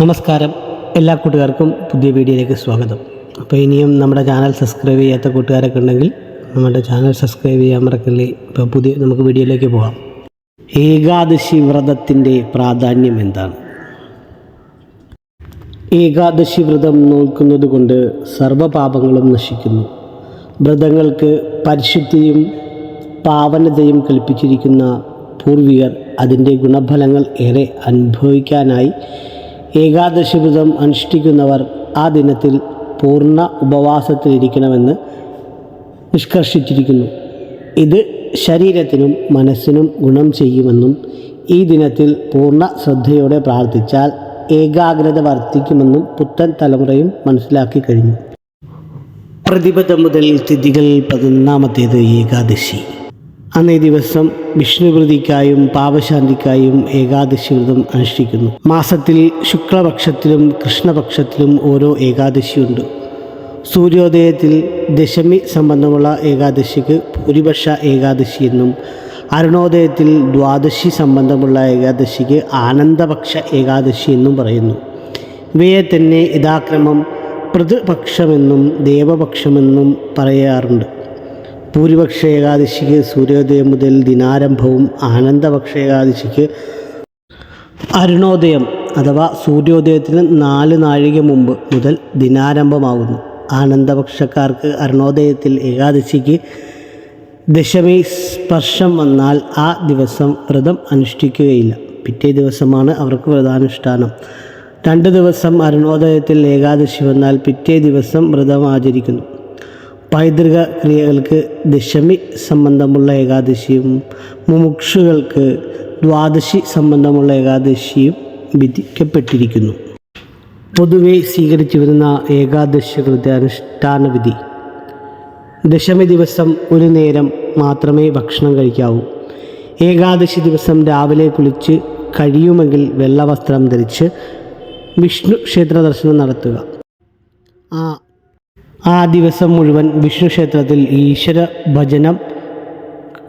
നമസ്കാരം. എല്ലാ കൂട്ടുകാർക്കും പുതിയ വീഡിയോയിലേക്ക് സ്വാഗതം. അപ്പോൾ ഇനിയും നമ്മുടെ ചാനൽ സബ്സ്ക്രൈബ് ചെയ്യാത്ത കൂട്ടുകാരൊക്കെ ഉണ്ടെങ്കിൽ നമ്മുടെ ചാനൽ സബ്സ്ക്രൈബ് ചെയ്യാൻ മറക്കല്ലേ. ഇപ്പോൾ പുതിയ നമുക്ക് വീഡിയോയിലേക്ക് പോകാം ഏകാദശി വ്രതത്തിന്റെ പ്രാധാന്യം എന്താണ്? ഏകാദശി വ്രതം നോക്കുന്നത് കൊണ്ട് സർവപാപങ്ങളും നശിക്കുന്നു. വ്രതങ്ങൾക്ക് പരിശുദ്ധിയും പാവനതയും കൽപ്പിച്ചിരിക്കുന്ന പൂർവികർ അതിന്റെ ഗുണഫലങ്ങൾ ഏറെ അനുഭവിക്കാനായി ഏകാദശി വ്രതം അനുഷ്ഠിക്കുന്നവർ ആ ദിനത്തിൽ പൂർണ ഉപവാസത്തിലിരിക്കണമെന്ന് നിഷ്കർഷിച്ചിരിക്കുന്നു. ഇത് ശരീരത്തിനും മനസ്സിനും ഗുണം ചെയ്യുമെന്നും ഈ ദിനത്തിൽ പൂർണ ശ്രദ്ധയോടെ പ്രാർത്ഥിച്ചാൽ ഏകാഗ്രത വർദ്ധിക്കുമെന്നും പുത്തൻ തലമുറയും മനസ്സിലാക്കി കഴിഞ്ഞു. പ്രതിപദം മുതൽ തിഥികൾ പതിനൊന്നാമത്തേത് ഏകാദശി. അന്നേ ദിവസം വിഷ്ണുപ്രതിക്കായും പാപശാന്തിക്കായും ഏകാദശി വ്രതം അനുഷ്ഠിക്കുന്നു. മാസത്തിൽ ശുക്ലപക്ഷത്തിലും കൃഷ്ണപക്ഷത്തിലും ഓരോ ഏകാദശിയുണ്ട്. സൂര്യോദയത്തിൽ ദശമി സംബന്ധമുള്ള ഏകാദശിക്ക് ഭൂരിപക്ഷ ഏകാദശി എന്നും അരുണോദയത്തിൽ ദ്വാദശി സംബന്ധമുള്ള ഏകാദശിക്ക് ആനന്ദപക്ഷ ഏകാദശി എന്നും പറയുന്നു. ഇവയെ തന്നെ യഥാക്രമം പൃഥുപക്ഷമെന്നും ദേവപക്ഷമെന്നും പറയാറുണ്ട്. ഭൂരിപക്ഷ ഏകാദശിക്ക് സൂര്യോദയം മുതൽ ദിനാരംഭവും ആനന്ദപക്ഷ ഏകാദശിക്ക് അരുണോദയം അഥവാ സൂര്യോദയത്തിന് നാല് നാഴിക മുമ്പ് മുതൽ ദിനാരംഭമാകുന്നു ആനന്ദപക്ഷക്കാർക്ക് അരുണോദയത്തിൽ ഏകാദശിക്ക് ദശമി സ്പർശം വന്നാൽ ആ ദിവസം വ്രതം അനുഷ്ഠിക്കുകയില്ല. പിറ്റേ ദിവസമാണ് അവർക്ക് വ്രതാനുഷ്ഠാനം. രണ്ട് ദിവസം അരുണോദയത്തിൽ ഏകാദശി വന്നാൽ പിറ്റേ ദിവസം വ്രതം ആചരിക്കുന്നു. പൈതൃക ക്രിയകൾക്ക് ദശമി സംബന്ധമുള്ള ഏകാദശിയും മുമുക്ഷുകൾക്ക് ദ്വാദശി സംബന്ധമുള്ള ഏകാദശിയും വിധിക്കപ്പെട്ടിരിക്കുന്നു. പൊതുവെ സ്വീകരിച്ചു വരുന്ന ഏകാദശികളുടെ അനുഷ്ഠാന വിധി ദശമി ദിവസം ഒരു നേരം മാത്രമേ ഭക്ഷണം കഴിക്കാവൂ. ഏകാദശി ദിവസം രാവിലെ കുളിച്ച് കഴിയുമെങ്കിൽ വെള്ളവസ്ത്രം ധരിച്ച് വിഷ്ണു ക്ഷേത്ര ദർശനം നടത്തുക. ആ ആ ദിവസം മുഴുവൻ വിഷ്ണു ക്ഷേത്രത്തിൽ ഈശ്വര ഭജനം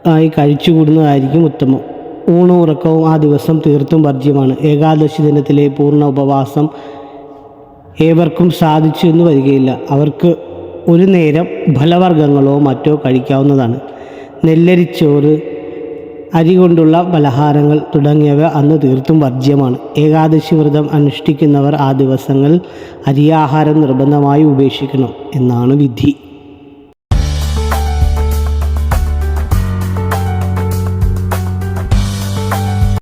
ആയി കഴിച്ചുകൂടുന്നതായിരിക്കും ഉത്തമം. ഊണും ഉറക്കവും ആ ദിവസം തീർത്തും വർജ്യമാണ്. ഏകാദശി ദിനത്തിലെ പൂർണ ഉപവാസം ഏവർക്കും സാധിച്ചു എന്ന് വരികയില്ല. അവർക്ക് ഒരു നേരം ഫലവർഗങ്ങളോ മറ്റോ കഴിക്കാവുന്നതാണ്. നെല്ലരിച്ചോറ് അരി കൊണ്ടുള്ള പലഹാരങ്ങൾ തുടങ്ങിയവ അന്ന് തീർത്തും വർജ്യമാണ്. ഏകാദശി വ്രതം അനുഷ്ഠിക്കുന്നവർ ആ ദിവസങ്ങൾ അരിയാഹാരം നിർബന്ധമായി ഉപേക്ഷിക്കണം എന്നാണ് വിധി.